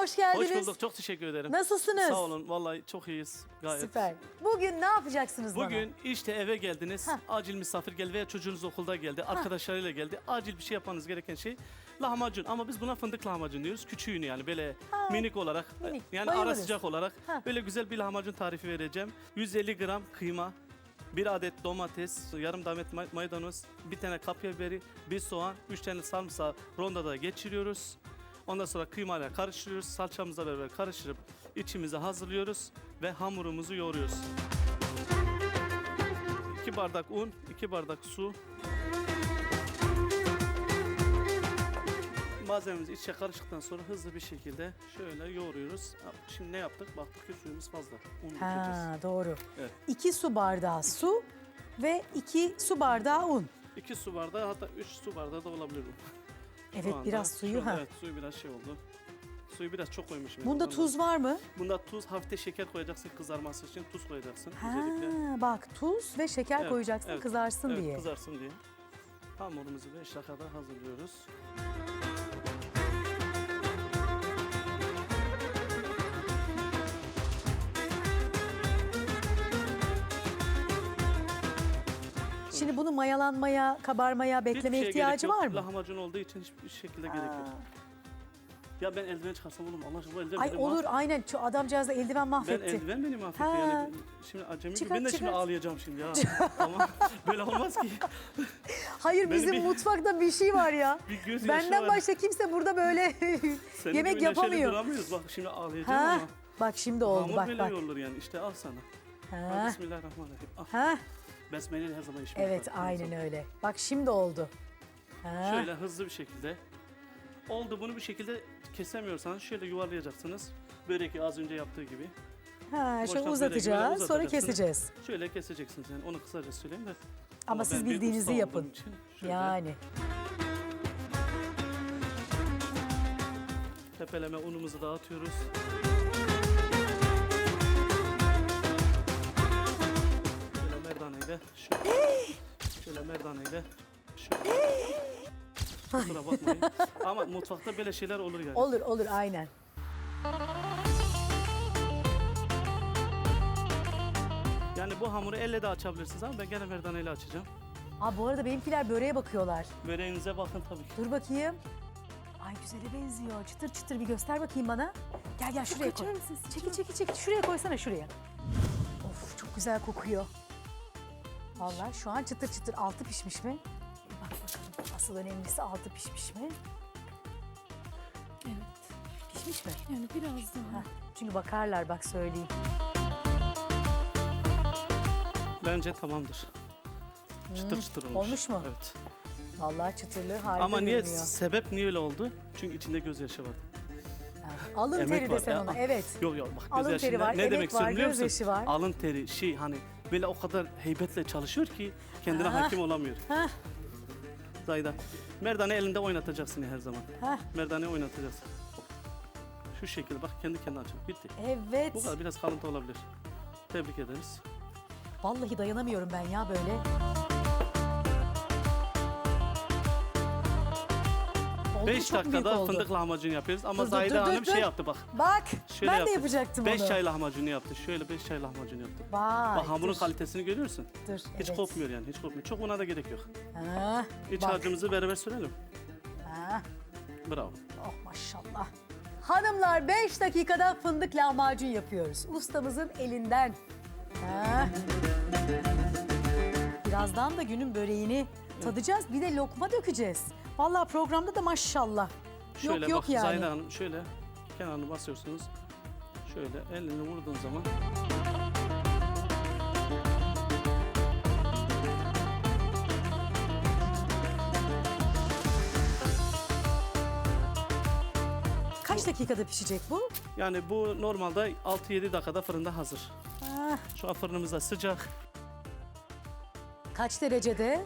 hoş geldiniz. Hoş bulduk. Çok teşekkür ederim. Nasılsınız? Sağ olun. Vallahi çok iyiyiz. Gayet. Süper. Bugün ne yapacaksınız bana? Bugün işte eve geldiniz. Hah. Acil misafir geldi veya çocuğunuz okulda geldi. Arkadaşlarıyla geldi. Acil bir şey yapmanız gereken şey lahmacun. Ama biz buna fındık lahmacun diyoruz. Küçüğünü yani böyle Ha, minik olarak. minik. Yani ara Bayılırız. sıcak olarak. Ha. Böyle güzel bir lahmacun tarifi vereceğim. 150 gram kıyma. Bir adet domates, yarım demet may- maydanoz, bir tane kapya biberi, bir soğan, üç tane sarımsağı rondada geçiriyoruz. Ondan sonra kıymayla karıştırıyoruz. Salçamızla beraber karıştırıp içimize hazırlıyoruz ve hamurumuzu yoğuruyoruz. 2 bardak un, 2 bardak su. Malzememiz içe karıştıktan sonra hızlı bir şekilde şöyle yoğuruyoruz. Şimdi ne yaptık? Baktık ki suyumuz fazla. Un. Ha, doğru. Evet. 2 su bardağı su ve 2 su bardağı un. 2 su bardağı hatta 3 su bardağı da olabilir bu. Evet anda- biraz suyu anda ha. Evet suyu biraz şey oldu. Suyu biraz çok koymuşum. Bunda Ondan- tuz var mı? Bunda tuz, hafifte şeker koyacaksın kızarması için tuz koyacaksın Ha, özellikle. bak tuz ve şeker Evet, koyacaksın evet, kızarsın evet, diye. kızarsın diye. Hamurumuzu 5 dakikada hazırlıyoruz. Şimdi bunu mayalanmaya, kabarmaya, Hiçbir beklemeye şeye ihtiyacı gerek yok. var mı? Lahmacun olduğu için hiçbir şekilde gerek yok. Ha. Ya ben eldiven çıkarsam olur mu? Allah aşkına eldiven Ay beni olur aynen şu adamcağız da eldiven Ben mahvetti. eldiven beni mahvetti Ha. yani. Şimdi acemi. Çıkart, Ben de şimdi çıkart. ağlayacağım şimdi ya. Ama böyle olmaz ki. Hayır Benim bizim bir- mutfakta bir şey var ya. Bir göz Benden başka kimse burada böyle yemek yapamıyor. duramıyoruz. Bak şimdi ağlayacağım Ha, ama. bak şimdi oldu Hamur bak böyle bak. yoğurulur yani. İşte al sana. Al, Ha, Bismillahirrahmanirrahim. Al. ha, Besmele'yle her zaman işim evet aynen öyle. Bak şimdi oldu. Ha. Şöyle hızlı bir şekilde. Oldu bunu bir şekilde kesemiyorsanız şöyle yuvarlayacaksınız. Böreği az önce yaptığı gibi. Ha, şöyle Boştan uzatacağız böyle sonra uzatacaksınız. keseceğiz. Şöyle keseceksiniz yani onu kısaca söyleyeyim de. Ama siz ben bir bildiğinizi usta yapın. olduğum için şöyle Yani. tepeleme unumuzu dağıtıyoruz. Şöyle. Kusura bakmayın. Ama mutfakta böyle şeyler olur yani. Olur olur aynen. Yani bu hamuru elle de açabilirsiniz ama ben gene merdaneyle açacağım. Aa, bu arada benimkiler böreğe bakıyorlar. Böreğinize bakın tabii ki. Dur bakayım. Ay güzele benziyor. Çıtır çıtır bir göster bakayım bana. Gel gel şuraya koy. Çekil çekil çekil. Şuraya koysana şuraya. Of çok güzel kokuyor. Vallahi şu an çıtır çıtır altı pişmiş mi? Bak bakalım asıl önemlisi altı pişmiş mi? Evet. Pişmiş mi? Yani biraz daha. Heh, çünkü bakarlar bak söyleyeyim. Bence tamamdır. Çıtır çıtır olmuş. Hmm, olmuş mu? Evet. Vallahi çıtırlığı harika Ama niye görünüyor. sebep niye öyle oldu? Çünkü içinde gözyaşı var. Alın Emek teri var. Ya, ona. Evet. Yok yok bak Alın gözyaşı teri ne- var, ne emek demek var, istiyorum biliyor musun? gözyaşı var. Alın teri şey hani böyle o kadar heybetle çalışıyor ki kendine Ha. hakim olamıyor. Heh, Zayda. Merdane elinde oynatacaksın her zaman. heh. Merdane oynatacaksın. Şu şekilde bak kendi kendine açıyor. Bitti. Evet. Bu kadar biraz kalıntı olabilir. Tebrik ederiz. Vallahi dayanamıyorum ben ya böyle. Oldu, 5 çok büyük dakikada oldu. fındık lahmacun yapıyoruz ama Dur, dur, Zahide dur, Hanım dur, şey dur. yaptı bak. Bak Şöyle ben yaptı. de yapacaktım 5 onu. çay lahmacunu yaptı. Şöyle 5 çay lahmacunu yaptı. Vay. Bak hamurun dur, kalitesini görüyorsun. Dur, Hiç evet. kopmuyor yani, hiç kopmuyor. Çok buna da gerek yok. Ha, İç bak. harcımızı beraber sürelim. Ha, Bravo. oh maşallah. Hanımlar 5 dakikada fındık lahmacun yapıyoruz. Ustamızın elinden. Ha. Birazdan da günün böreğini tadacağız. Bir de lokma dökeceğiz. Vallahi programda da maşallah. Şöyle yok yok bak yani. Zahide Hanım şöyle kenarını basıyorsunuz. Şöyle elini vurduğun zaman Kaç dakikada pişecek bu? yani bu normalde 6-7 dakikada fırında hazır. Ha, Şu an fırınımız da sıcak. kaç derecede?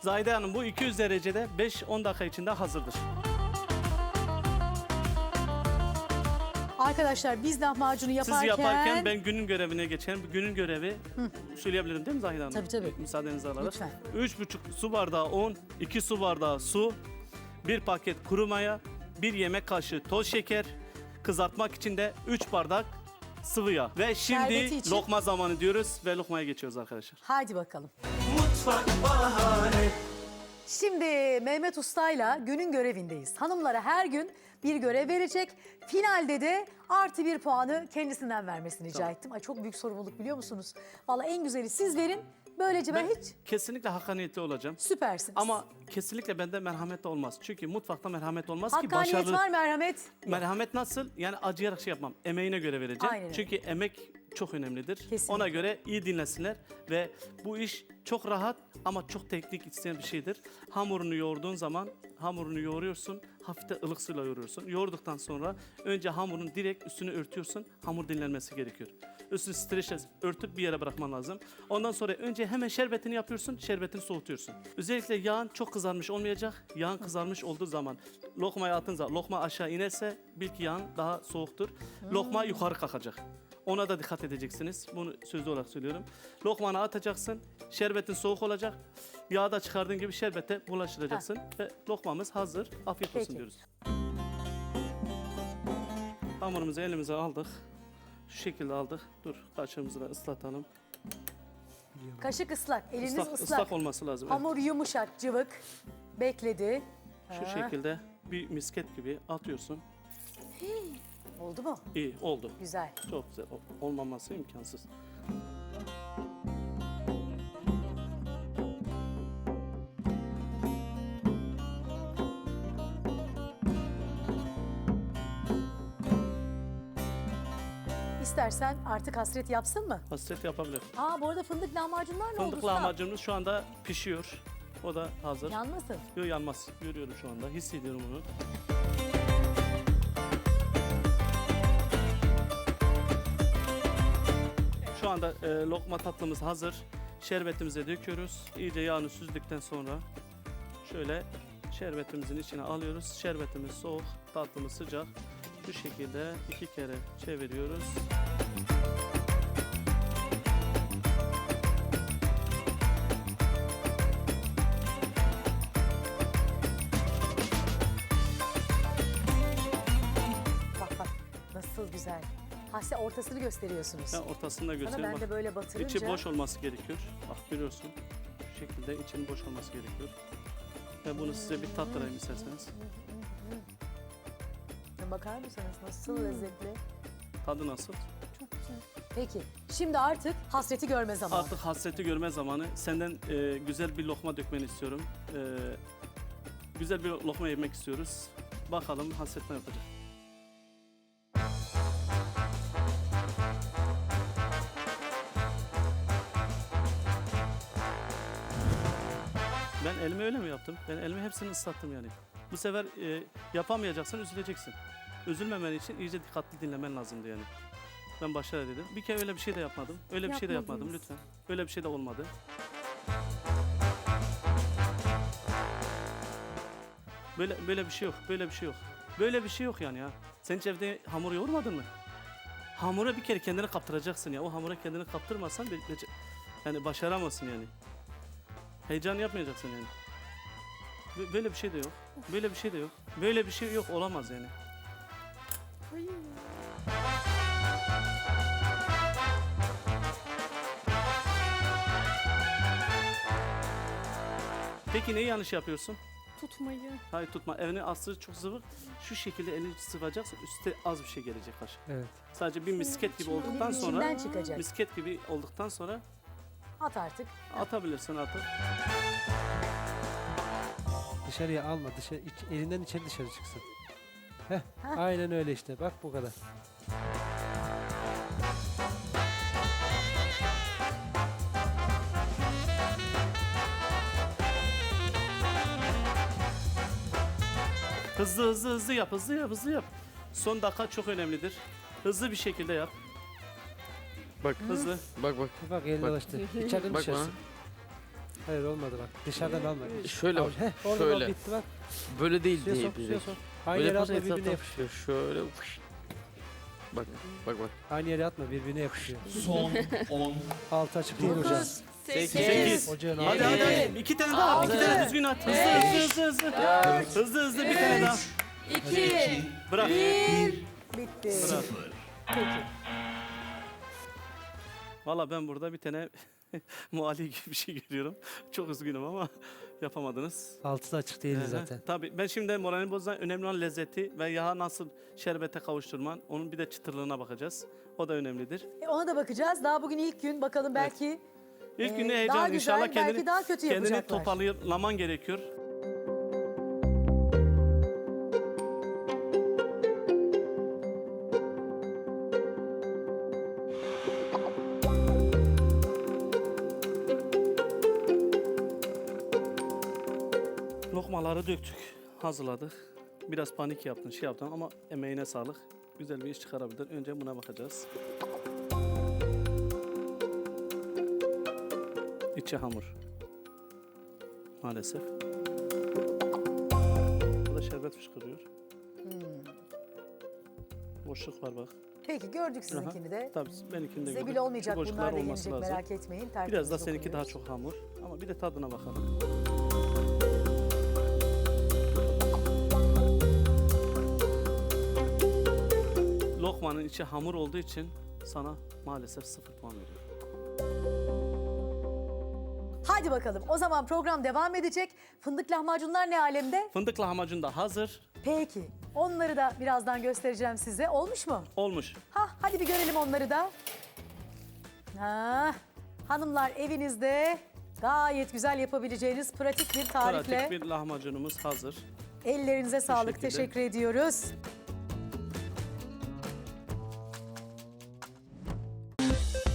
Zahide Hanım bu 200 derecede 5-10 dakika içinde hazırdır. Arkadaşlar biz lahmacunu yaparken... Siz yaparken ben günün görevine geçerim. Günün görevi söyleyebilirim değil mi Zahide Hanım? Tabii, tabii. Müsaadenizi alarak. Lütfen. 3,5 su bardağı un, 2 su bardağı su, 1 paket kuru maya, 1 yemek kaşığı toz şeker, kızartmak için de 3 bardak sıvı yağ. Ve Şerbeti şimdi için? lokma zamanı diyoruz ve lokmaya geçiyoruz arkadaşlar. Haydi bakalım. Mutfak bahane Şimdi Mehmet Usta'yla günün görevindeyiz. Hanımlara her gün bir görev verecek. Finalde de artı bir puanı kendisinden vermesini rica ettim. Ay çok büyük sorumluluk biliyor musunuz? Vallahi en güzeli siz verin. Böylece ben, Ben hiç kesinlikle hakkaniyetli olacağım. süpersiniz. Ama kesinlikle bende merhamet olmaz. Çünkü mutfakta merhamet olmaz ki Hakkaniyet başarılı. var merhamet. Merhamet nasıl? Yani acıyarak şey yapmam. Emeğine göre vereceğim. Aynen. Çünkü emek çok önemlidir. Kesinlikle. Ona göre iyi dinlesinler ve bu iş çok rahat ama çok teknik isteyen bir şeydir. Hamurunu yoğurduğun zaman hamurunu yoğuruyorsun. Hafif de ılık suyla yoğuruyorsun. Yoğurduktan sonra önce hamurun direkt üstünü örtüyorsun. Hamur dinlenmesi gerekiyor. Üstünü streçle örtüp bir yere bırakman lazım. Ondan sonra önce hemen şerbetini yapıyorsun. Şerbetini soğutuyorsun. Özellikle yağın çok kızarmış olmayacak. Yağın kızarmış olduğu zaman lokmayı attığın zaman lokma aşağı inerse bil ki yağın daha soğuktur. Lokma yukarı kalkacak. Ona da dikkat edeceksiniz. Bunu sözlü olarak söylüyorum. Lokmanı atacaksın. Şerbetin soğuk olacak. Yağda çıkardığın gibi şerbete bulaştıracaksın. Ve lokmamız hazır. Afiyet olsun Peki. diyoruz. Hamurumuzu elimize aldık. Şu şekilde aldık. Dur kaşığımızı da ıslatalım. Kaşık ıslak, eliniz Islak, ıslak. ıslak olması lazım. evet. Hamur yumuşak, cıvık. Bekledi. Şu Ha, şekilde bir misket gibi atıyorsun. Oldu mu? İyi oldu. Güzel. Çok güzel. O- Olmaması imkansız. İstersen artık hasret yapsın mı? Hasret yapabilir. Aa bu arada fındık lahmacunlar ne oldu Fındık usta? lahmacunumuz şu anda pişiyor. O da hazır. Yanmasın. Yok yanmaz. Görüyorum şu anda. Hissediyorum onu. Anda e, lokma tatlımız hazır. Şerbetimize döküyoruz. İyice yağını süzdükten sonra şöyle şerbetimizin içine alıyoruz. Şerbetimiz soğuk, tatlımız sıcak. Bu şekilde iki kere çeviriyoruz. Ortasını gösteriyorsunuz. Ben ortasında Bana göstereyim. ben Bak. de böyle batırınca. İçi boş olması gerekiyor. Bak görüyorsun. Şu şekilde içinin boş olması gerekiyor. Ve bunu size bir tattırayım isterseniz. Bakar mısınız nasıl lezzetli? Tadı nasıl? Peki şimdi artık hasreti görme zamanı. Artık hasreti görme zamanı. Senden e, güzel bir lokma dökmeni istiyorum. E, güzel bir lokma yemek istiyoruz. Bakalım hasret ne yapacak. Elimi öyle mi yaptım? Ben elimi hepsini ıslattım yani. Bu sefer e, yapamayacaksın, üzüleceksin. Üzülmemen için iyice dikkatli dinlemen lazımdı yani. Ben başta da dedim. Bir kere öyle bir şey de yapmadım. Öyle bir şey de yapmadım Yapmadınız. lütfen. Öyle bir şey de olmadı. Böyle böyle bir şey yok. Böyle bir şey yok. Böyle bir şey yok yani ya. Sen hiç evde hamur yoğurmadın mı? Hamura bir kere kendini kaptıracaksın ya. O hamura kendini kaptırmazsan be- bece- yani başaramazsın yani. Heyecan yapmayacaksın yani. Bö- Böyle bir şey de yok. Böyle bir şey de yok. Böyle bir şey yok olamaz yani. Peki neyi yanlış yapıyorsun? tutmayı. Hayır tutma. Evini aslı çok zıvık. Şu şekilde elini sıvacaksın. Üstte az bir şey gelecek kaşık. Evet. Sadece bir misket gibi olduktan sonra içinden çıkacak. misket gibi olduktan sonra At artık. atabilirsin artık. Dışarıya alma. Dışarı, iç- elinden içeri dışarı çıksın. Heh, aynen öyle işte. Bak bu kadar. Hızlı hızlı hızlı yap, hızlı yap, hızlı yap. Son dakika çok önemlidir. Hızlı bir şekilde yap. Bak Hızlı. bak bak. Bak elini Bak. alıştı. İçeriden Bak bana. Hayır olmadı bak. Dışarıdan alma. Şöyle bak. Heh, orada şöyle. bitti bak. Böyle değil Suya diye sok, suya sok. Aynı Böyle yere yaparsan atma birbirine yapışıyor. Şöyle fış. Bak bak bak. Aynı yere atma birbirine yapışıyor. Son 10 Altı açık değil hocam. Sekiz. Hocam Hadi hadi hadi. İki tane daha. iki tane düzgün at. Hızlı hızlı hızlı hızlı. Hızlı hızlı bir tane daha. İki, Bırak. Bitti. Bravo. Peki. Valla ben burada bir tane muhalli gibi bir şey görüyorum. Çok üzgünüm ama yapamadınız. Altı da açık değildi zaten. Tabii ben şimdi moralini bozan önemli olan lezzeti ve yağı nasıl şerbete kavuşturman. Onun bir de çıtırlığına bakacağız. O da önemlidir. E, ona da bakacağız. Daha bugün ilk gün. Bakalım belki İlk Ee, günde daha heyecan güzel, inşallah belki kendini, daha kötü kendini yapacaklar. toparlaman gerekiyor. Lokmaları döktük, hazırladık. Biraz panik yaptın, şey yaptın ama emeğine sağlık. Güzel bir iş çıkarabilir. Önce buna bakacağız. İçi hamur. Maalesef. Burada şerbet fışkırıyor. Boşluk var bak. peki gördük sizinkini de. Tabii benimkini de Size gördüm. bile olmayacak Şu boşluklar bunlar da yenecek lazım. merak etmeyin. Biraz da seninki daha çok hamur. Ama bir de tadına bakalım. Lokmanın içi hamur olduğu için sana maalesef sıfır puan veriyorum. Hadi bakalım. O zaman program devam edecek. Fındık lahmacunlar ne alemde? Fındık lahmacun da hazır. Peki. Onları da birazdan göstereceğim size. Olmuş mu? Olmuş. Ha, hadi bir görelim onları da. Ha, hanımlar evinizde gayet güzel yapabileceğiniz pratik bir tarifle. Pratik bir lahmacunumuz hazır. Ellerinize sağlık. Teşekkür ediyoruz.